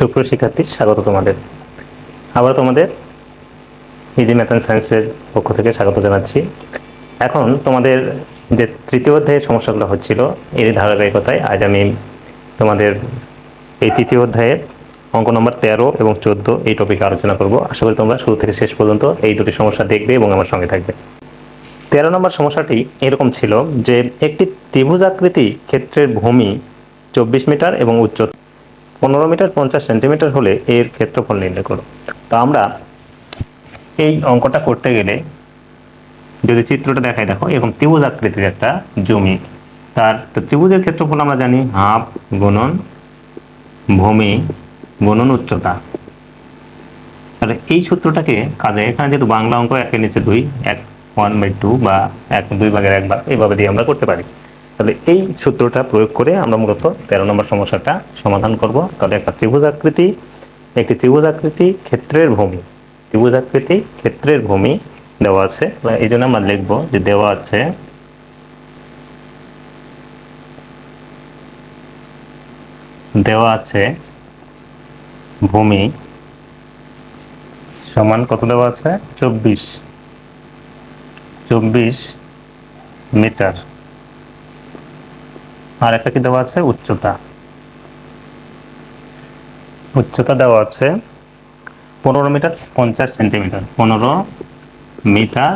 সুপ্রিয় শিক্ষার্থী, স্বাগত তোমাদের। আবার তোমাদের ইজি ম্যাথ অ্যান্ড সায়েন্সের পক্ষ থেকে স্বাগত জানাচ্ছি। এখন তোমাদের যে তৃতীয় অধ্যায়ের সমস্যাগুলো হচ্ছিল, এর ধারাবাহিকতায় আজ আমি তোমাদের এই তৃতীয় অধ্যায়ের অঙ্ক নম্বর তেরো এবং চোদ্দ এই টপিকে আলোচনা করব। আশা করি তোমরা শুরু থেকে শেষ পর্যন্ত এই দুটি সমস্যা দেখবে এবং আমার সঙ্গে থাকবে। তেরো নম্বর সমস্যাটি এরকম ছিল যে, একটি ত্রিভুজাকৃতি ক্ষেত্রের ভূমি চব্বিশ মিটার এবং উচ্চতা পনেরো মিটার, পঞ্চাশ সেন্টিমিটার হলে এর ক্ষেত্রফল নির্ণয় করো তো আমরা এই অঙ্কটা করতে গেলে যদি চিত্রটা দেখাই, দেখো এবং ত্রিভুজ আকৃতির একটা জমি। তার, তো ত্রিভুজের ক্ষেত্রফল আমরা জানি হাফ গুণন ভূমি গুণন উচ্চতা। তাহলে এই সূত্রটাকে কাজে এখানে যেহেতু বাংলা অঙ্ক একের নিচে দুই, এক ওয়ান বাই টু বা এক দুই ভাগের এক ভাগ এইভাবে দিয়ে আমরা করতে পারি। তাহলে এই সূত্রটা প্রয়োগ করে আমরা মূলত তেরো নম্বর সমস্যাটা সমাধান করব। তাহলে একটা ত্রিভুজ আকৃতি, একটি ত্রিভুজ আকৃতি ক্ষেত্রের ভূমি, ত্রিভুজ আকৃতি ক্ষেত্রের ভূমি দেওয়া আছে। এই জন্য আমরা লিখব যে দেওয়া আছে দেওয়া আছে ভূমি সমান কত দেওয়া আছে? চব্বিশ। চব্বিশ মিটার। আর একটা কি দেওয়া আছে? উচ্চতা। উচ্চতা দেওয়া আছে পনেরো মিটার পঞ্চাশ সেন্টিমিটার। পনেরো মিটার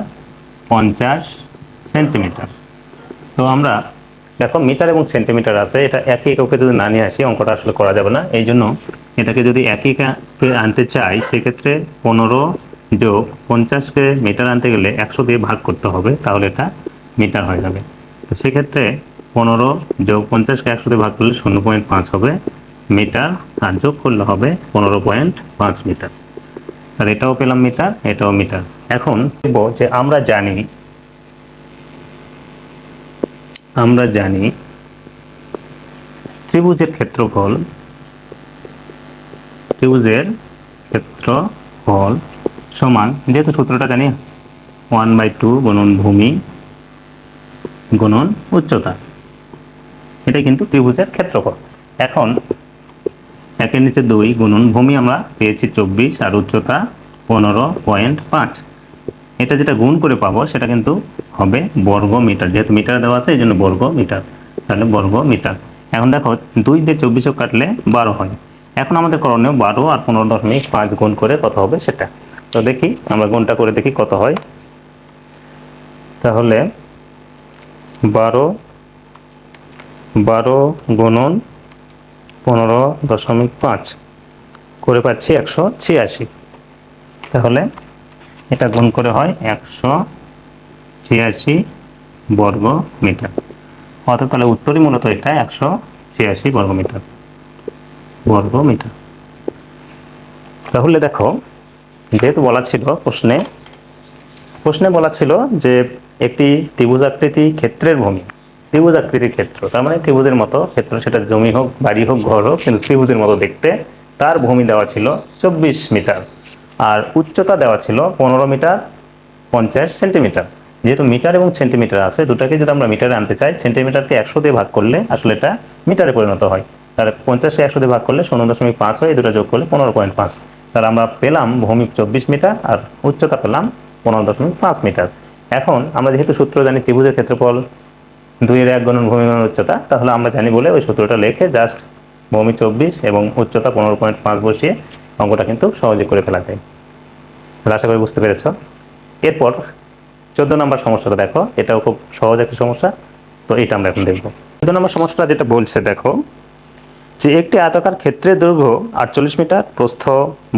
পঞ্চাশ সেন্টিমিটার। তো আমরা, দেখো মিটার এবং সেন্টিমিটার আছে, এটা একই এককে যদি না নিয়ে আসি, অঙ্কটা আসলে করা যাবে না। এই জন্য এটাকে যদি একই একে আনতে চাই, সেক্ষেত্রে পনেরো যোগ পঞ্চাশকে মিটার আনতে গেলে একশো দিয়ে ভাগ করতে হবে, তাহলে এটা মিটার হয়ে যাবে। তো সেক্ষেত্রে পনেরো যোগ পঞ্চাশকে দিয়ে ভাগ করলে শূন্য পয়েন্ট পাঁচ হবে। মিটার আর যোগ করলে হবে পনেরো পয়েন্ট পাঁচ মিটার। আর এটাও পেলাম মিটার, এটাও মিটার। এখন দেখব যে আমরা জানি আমরা জানি ত্রিভুজের ক্ষেত্রফল ত্রিভুজের ক্ষেত্রফল সমান, যেহেতু সূত্রটা জানি ওয়ান বাই টু গুণন ভূমি গুণন উচ্চতা। এটা কিন্তু ত্রিভুজের ক্ষেত্রফল। এখন একের নিচে দুই গুণন ভূমি আমরা পেয়েছি চব্বিশ আর উচ্চতা পনেরো পয়েন্ট পাঁচ। এটা যেটা গুণ করে পাবো, সেটা কিন্তু হবে বর্গ মিটার যেহেতু মিটার দেওয়া আছে এই জন্য বর্গ মিটার তাহলে বর্গ মিটার এখন দেখো, দুই দিয়ে চব্বিশও কাটলে বারো হয়। এখন আমাদের করণীয় বারো আর পনেরো দশমিক পাঁচ গুণ করে কত হবে সেটা। তো দেখি, আমরা গুণটা করে দেখি কত হয়। তাহলে বারো বারো গুণন পনেরো দশমিক পাঁচ করে পাচ্ছি একশো ছিয়াশি। তাহলে এটা গুণ করে হয় একশো ছিয়াশি বর্গ মিটার। অর্থাৎ তাহলে উত্তরই মূলত এটা, একশো ছিয়াশি বর্গ মিটার। বর্গ মিটার। তাহলে দেখো, যেহেতু বলা ছিল প্রশ্নে প্রশ্নে বলা ছিল যে একটি ত্রিভুজাকৃতি ক্ষেত্রের ভূমি ত্রিভুজাকৃতির ক্ষেত্র। তার মানে ত্রিভুজের মতো ক্ষেত্র, সেটা জমি হোক, বাড়ি হোক, ঘর হোক, কিন্তু ত্রিভুজের মতো দেখতে। তার ভূমি দেওয়া ছিল চব্বিশ মিটার আর উচ্চতা দেওয়া ছিল পনেরো মিটার পঞ্চাশ সেন্টিমিটার। যেহেতু মিটার এবং সেন্টিমিটার আছে, দুটাকে যদি আমরা মিটারে আনতে চাই, সেন্টিমিটারকে একশো দিয়ে ভাগ করলে আসলে এটা মিটারে পরিণত হয়। তাহলে পঞ্চাশে একশো দিয়ে ভাগ করলে শূন্য দশমিক পাঁচ হয়, এই দুটো যোগ করলে পনেরো পয়েন্ট পাঁচ। তাহলে আমরা পেলাম ভূমি চব্বিশ মিটার আর উচ্চতা পেলাম পনেরো দশমিক পাঁচ মিটার। এখন আমরা যেহেতু সূত্র জানি ত্রিভুজের ক্ষেত্রফল দুইয়ের এক গণন ভূমি গণন উচ্চতা, তাহলে আমরা জানি বলে ওই সূত্রটা লিখে জাস্ট ভূমি চব্বিশ এবং উচ্চতা পনেরো পয়েন্ট পাঁচ বসিয়ে অঙ্কটা কিন্তু সহজে করে ফেলা যায়। তাহলে আশা করি বুঝতে পেরেছ। এরপর চোদ্দ নম্বর সমস্যাটা দেখো, এটাও খুব সহজ একটা সমস্যা, তো এটা আমরা এখন দেখব। চোদ্দ নম্বর সমস্যাটা যেটা বলছে, দেখো, যে একটি আয়তাকার ক্ষেত্রের দৈর্ঘ্য আটচল্লিশ মিটার, প্রস্থ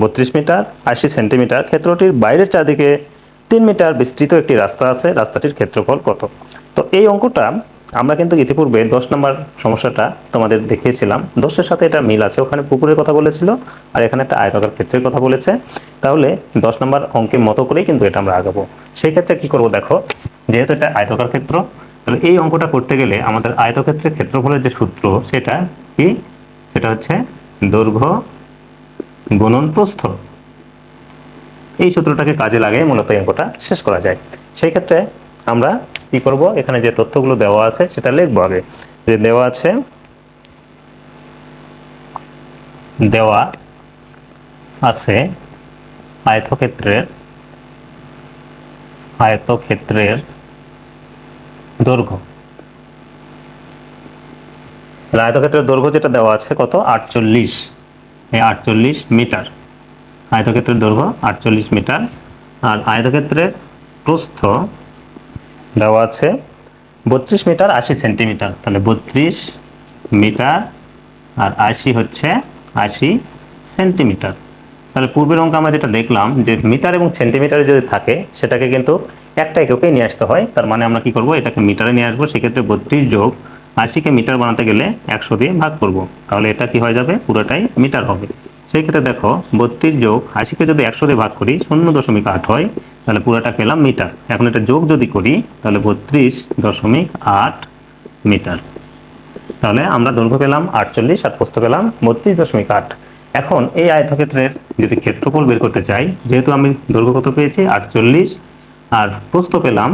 বত্রিশ মিটার, আশি সেন্টিমিটার, ক্ষেত্রটির বাইরের চারদিকে তিন মিটার বিস্তৃত একটি রাস্তা আছে, রাস্তাটির ক্ষেত্রফল কত? তো এই অঙ্কটা আমরা কিন্তু ইতিপূর্বে দশ নম্বর সমস্যাটা তোমাদের দেখিয়েছিলাম। দশের সাথে এটা মিল আছে। ওখানে পুকুরের কথা বলেছিল আর এখানে একটা আয়তাকার ক্ষেত্রের কথা বলেছে। তাহলে দশ নম্বর অঙ্কের মতো করেই কিন্তু এটা আমরা আগাবো। সেই ক্ষেত্রে কি করব দেখো, যেহেতু এটা আয়তাকার ক্ষেত্র, তাহলে এই অঙ্কটা করতে গেলে আমাদের আয়তক্ষেত্রের ক্ষেত্রফলের যে সূত্র, সেটা কি? সেটা হচ্ছে দৈর্ঘ্য গুণন প্রস্থ। এই সূত্রটাকে কাজে লাগিয়ে মূলত অঙ্কটা শেষ করা যায়। সেই ক্ষেত্রে আমরা কি করব? এখানে যে তথ্যগুলো দেওয়া আছে সেটা লিখব আগে। যে দেওয়া আছে দেওয়া আছে আয়তক্ষেত্রের আয়তক্ষেত্রের দৈর্ঘ্য। আয়তক্ষেত্রের দৈর্ঘ্য যেটা দেওয়া আছে কত? আটচল্লিশ। এই আটচল্লিশ মিটার। আয়তক্ষেত্রের দৈর্ঘ্য আটচল্লিশ মিটার। আর আয়তক্ষেত্রের প্রস্থ দেওয়া আছে বত্রিশ মিটার আশি সেন্টিমিটার। তাহলে বত্রিশ মিটার আর আশি হচ্ছে আশি সেন্টিমিটার। তাহলে পূর্বের অঙ্ক আমরা যেটা দেখলাম যে মিটার এবং সেন্টিমিটারে যদি থাকে, সেটাকে কিন্তু একটা এককে নিয়ে আসতে হয়। তার মানে আমরা কি করব? এটাকে মিটারে নিয়ে আসব। সেক্ষেত্রে বত্রিশ যোগ আশিকে মিটার বানাতে গেলে একশো দিয়ে ভাগ করব। তাহলে এটা কি হয়ে যাবে? পুরোটাই মিটার হবে। সেই ক্ষেত্রে দেখো, বত্রিশ যোগ আশিকে যদি একশো দিয়ে ভাগ করি, শূন্য দশমিক আট হয় তাহলে পুরোটা পেলাম মিটার। এখন এটা যোগ যদি করি, তাহলে বত্রিশ দশমিক আট মিটার। তাহলে আমরা দৈর্ঘ্য পেলাম আটচল্লিশ আর প্রস্থ পেলাম বত্রিশ দশমিক আট। এখন এই আয়তক্ষেত্রের যদি ক্ষেত্রফল বের করতে চাই, যেহেতু আমি দৈর্ঘ্য কত পেয়েছি? আটচল্লিশ, আর প্রস্থ পেলাম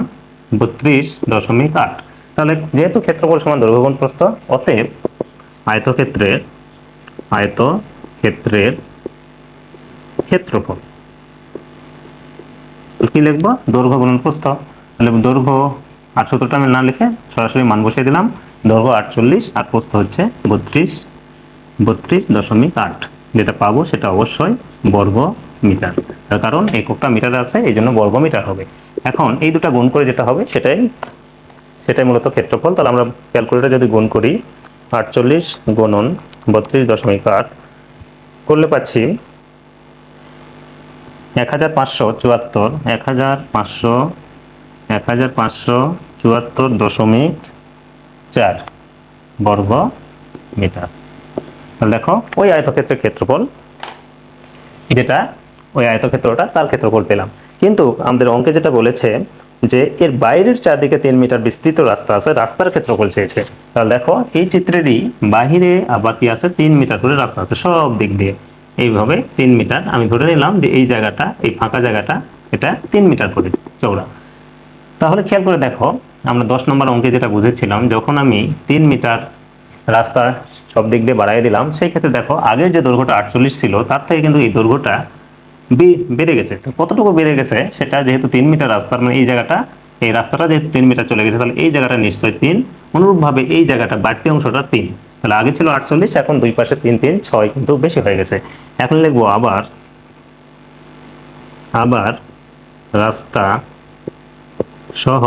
বত্রিশ দশমিক আট। তাহলে যেহেতু ক্ষেত্রফল সমান দৈর্ঘ্য গুণ প্রস্থ, অতএব আয়তক্ষেত্রের আয়তক্ষেত্রের ক্ষেত্রফল। কি লিখব? দৈর্ঘ্য গুণন প্রস্থ। তাহলে দৈর্ঘ্য আর সূত্রটা আমি না লিখে সরাসরি মান বসিয়ে দিলাম। দৈর্ঘ্য আটচল্লিশ, আর প্রস্থ হচ্ছে বত্রিশ। বত্রিশ দশমিক আট। যেটা পাবো সেটা অবশ্যই বর্গ মিটার তার কারণ এককটা মিটারে আছে, এই জন্য বর্গ মিটার হবে। এখন এই দুটো গুণ করে যেটা হবে, সেটাই সেটাই মূলত ক্ষেত্রফল। তাহলে আমরা ক্যালকুলেটর যদি গুণ করি, আটচল্লিশ গুণন বত্রিশ দশমিক আট, করলে পাচ্ছি এক হাজার পাঁচশো চুয়াত্তর, এক হাজার পাঁচশো, এক হাজার পাঁচশো চুয়াত্তর দশমিক চার বর্গ মিটার। তাহলে দেখো, ওই আয়তক্ষেত্রের ক্ষেত্রফল, যেটা ওই আয়তক্ষেত্রটা, তার ক্ষেত্রফল পেলাম। কিন্তু আমাদের অঙ্কে যেটা বলেছে যে এর বাইরের চারদিকে তিন মিটার বিস্তৃত রাস্তা আছে, রাস্তার ক্ষেত্রফল চেয়েছে। তাহলে দেখো, এই চিত্রেরই বাহিরে আবার কি আছে? তিন মিটার করে রাস্তা আছে, সব দিক দিয়ে। এইভাবে তিন মিটার। আমি ধরে নিলাম যে এই জায়গাটা, এই ফাঁকা জায়গাটা, এটা তিন মিটার করে চৌড়া তাহলে খেয়াল করে দেখো, আমরা দশ নম্বর অঙ্কে যেটা বুঝেছিলাম, যখন আমি তিন মিটার রাস্তা সব দিক দিয়ে বাড়াই দিলাম, সেই ক্ষেত্রে দেখো, আগের যে দৈর্ঘ্যটা আটচল্লিশ ছিল, তার থেকে কিন্তু এই দৈর্ঘ্যটা বেড়ে গেছে। তো কতটুকু বেড়ে গেছে, সেটা যেহেতু তিন মিটার রাস্তার মানে এই জায়গাটা, এই রাস্তাটা যেহেতু তিন মিটার চলে গেছে, তাহলে এই জায়গাটা নিশ্চয়ই তিন। অনুরূপভাবে এই জায়গাটা বাড়তি অংশটা তিন। তাহলে আগে ছিল আটচল্লিশ, এখন দুই পাশে তিন তিন, ছয় কিন্তু বেশি হয়ে গেছে। এখন লিখব আবার আবার রাস্তা সহ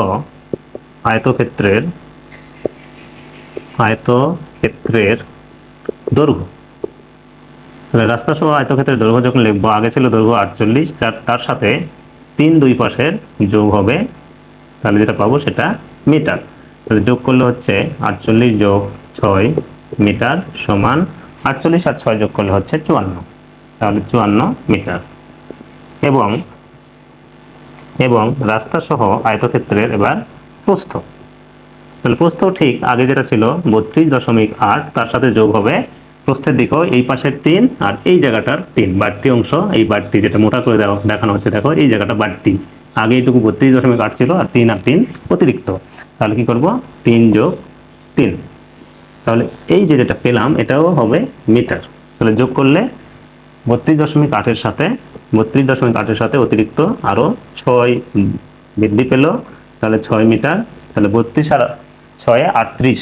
আয়তক্ষেত্রের আয়তক্ষেত্রের দৈর্ঘ্য। তাহলে রাস্তা সহ আয়তক্ষেত্রের দৈর্ঘ্য যখন লিখব, আগে ছিল দৈর্ঘ্য আটচল্লিশ তার তার সাথে তিন দুই পাশের যোগ হবে, তাহলে যেটা পাবো সেটা মিটার। তাহলে যোগ করলে হচ্ছে আটচল্লিশ যোগ ছয় মিটার সমান আটচল্লিশ আর ছয় যোগ করলে হচ্ছে চুয়ান্ন। তাহলে চুয়ান্ন মিটার। এবং এবং রাস্তা সহ আয়তক্ষেত্রের এবার প্রস্থ। তাহলে প্রস্থ ঠিক আগে যেটা ছিল বত্রিশ দশমিক আট, তার সাথে যোগ হবে প্রস্থের দিকেও এই পাশের তিন আর এই জায়গাটার তিন। বাড়তি অংশ, এই বাড়তি যেটা মোটা করে দেওয়া দেখানো হচ্ছে, দেখো, এই জায়গাটা বাড়তি। আগে এইটুকু বত্রিশ দশমিক আট ছিল আর তিন আর তিন অতিরিক্ত। তাহলে কি করব? তিন যোগ তিন। তাহলে এই যে যেটা পেলাম, এটাও হবে মিটার। তাহলে যোগ করলে বত্রিশ দশমিক আটের সাথে, বত্রিশ দশমিক আটের সাথে অতিরিক্ত আরও ছয় বৃদ্ধি পেল। তাহলে ছয় মিটার, তাহলে বত্রিশ আর ছয়ে আটত্রিশ।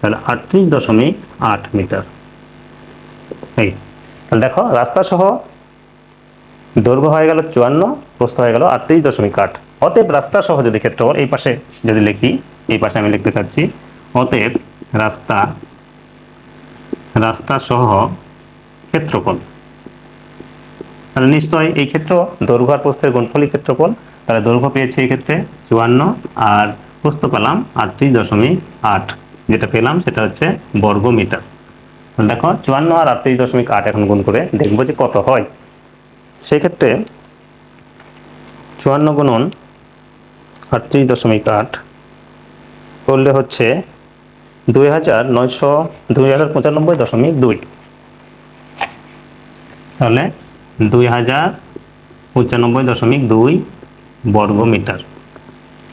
তাহলে আটত্রিশ দশমিক আট মিটার। এই, তাহলে দেখো, রাস্তা সহ দৈর্ঘ্য হয়ে গেল চুয়ান্ন, প্রস্থ হয়ে গেল আটত্রিশ দশমিক আট। অতএব রাস্তা সহ যদি ক্ষেত্রফল এই পাশে যদি লিখি, এই পাশে আমি লিখতে চাচ্ছি, অতএব রাস্তা রাস্তা সহ ক্ষেত্রফল। তাহলে নিশ্চয় এই ক্ষেত্র দৈর্ঘ্য আর প্রস্থের গুণফলই ক্ষেত্রফল। তাহলে দৈর্ঘ্য পেয়েছি এই ক্ষেত্রে চুয়ান্ন আর প্রস্থ পেলাম আটত্রিশ দশমিক আট। যেটা পেলাম সেটা হচ্ছে বর্গ মিটার দেখো, চুয়ান্ন আর আটত্রিশ দশমিক আট এখন গুণ করে দেখব যে কত হয়। সেই ক্ষেত্রে চুয়ান্ন গুণন আটত্রিশ দশমিক আট করলে হচ্ছে দুই হাজার নয়শো, দুই হাজার পঁচানব্বই দশমিক দুই। তাহলে দুই হাজার পঁচানব্বই দশমিক দুই বর্গ মিটার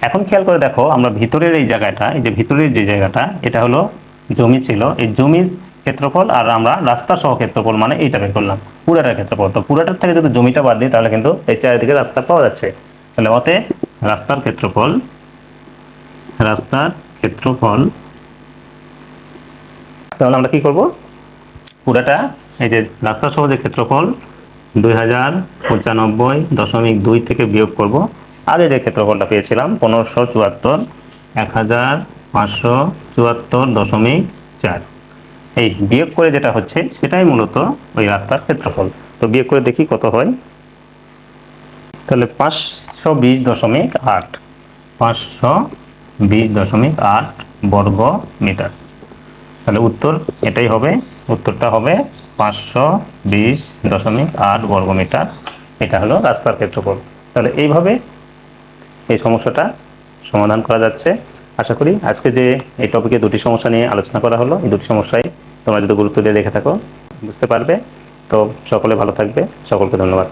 এখন খেয়াল করে দেখো, আমরা ভিতরের এই জায়গাটা, এই যে ভিতরের যে জায়গাটা, এটা হলো জমি ছিল। এই জমির ক্ষেত্রফল আর আমরা রাস্তা সহ ক্ষেত্রফল মানে এইটা বের করলাম, পুরাটার ক্ষেত্রফল। তো পুরাটার থেকে যদি জমিটা বাদ দিই, তাহলে কিন্তু এই চারিদিকে রাস্তা পাওয়া যাচ্ছে। তাহলে অতে রাস্তার ক্ষেত্রফল রাস্তার ক্ষেত্রফল তাহলে আমরা কি করব? পুরাটা, এই যে রাস্তা সহ যে ক্ষেত্রফল, দুই হাজার পঁচানব্বই দশমিক দুই থেকে বিয়োগ করব। আগে যে ক্ষেত্রফলটা পেয়েছিলাম, পনেরোশো চুয়াত্তর, এক হাজার পাঁচশো চুয়াত্তর দশমিক চার। এই বিয়োগ করে যেটা হচ্ছে, সেটাই মূলত ওই রাস্তার ক্ষেত্রফল। তো বিয়োগ করে দেখি কত হয়। তাহলে পাঁচশো বিশ দশমিক আট, পাঁচশো বিশ দশমিক আট বর্গ মিটার তাহলে উত্তর এটাই হবে। উত্তরটা হবে পাঁচশো বিশ দশমিক আট বর্গ মিটার এটা হলো রাস্তার ক্ষেত্রফল। তাহলে এইভাবে এই সমস্যাটা সমাধান করা যাচ্ছে। আশা করি আজকে যে এই টপিকে দুটি সমস্যা নিয়ে আলোচনা করা হলো, এই দুটি সমস্যায় তোমরা যদি গুরুত্ব দিয়ে দেখে থাকো, বুঝতে পারবে। তো সকলে ভালো থাকবে। সকলকে ধন্যবাদ।